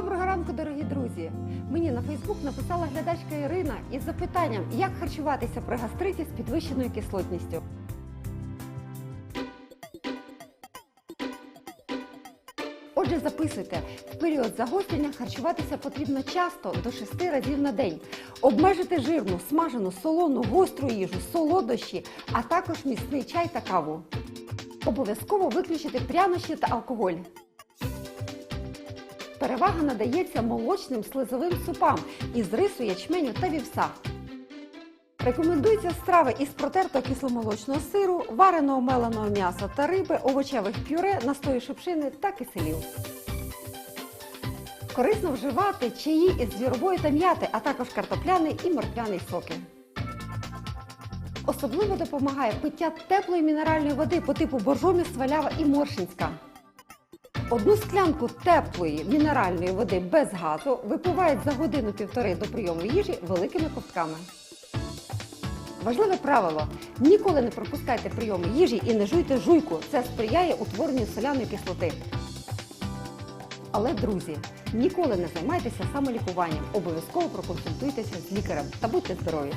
ранку, дорогі друзі! Мені на Фейсбук написала глядачка Ірина із запитанням, як харчуватися при гастриті з підвищеною кислотністю. Отже, записуйте, в період загострення харчуватися потрібно часто до 6 разів на день. Обмежити жирну, смажену, солону, гостру їжу, солодощі, а також міцний чай та каву. Обов'язково виключити прянощі та алкоголь. Перевага надається молочним слизовим супам із рису, ячменю та вівса. Рекомендуються страви із протертого кисломолочного сиру, вареного меленого м'яса та риби, овочевих пюре, настої шипшини та киселів. Корисно вживати чаї із звіробої та м'яти, а також картопляний і морквяний соки. Особливо допомагає пиття теплої мінеральної води по типу боржомі, свалява і моршинська. Одну склянку теплої мінеральної води без газу випивають за годину-півтори до прийому їжі великими ковтками. Важливе правило: ніколи не пропускайте прийоми їжі і не жуйте жуйку. Це сприяє утворенню соляної кислоти. Але, друзі, ніколи не займайтеся самолікуванням. Обов'язково проконсультуйтеся з лікарем та будьте здорові!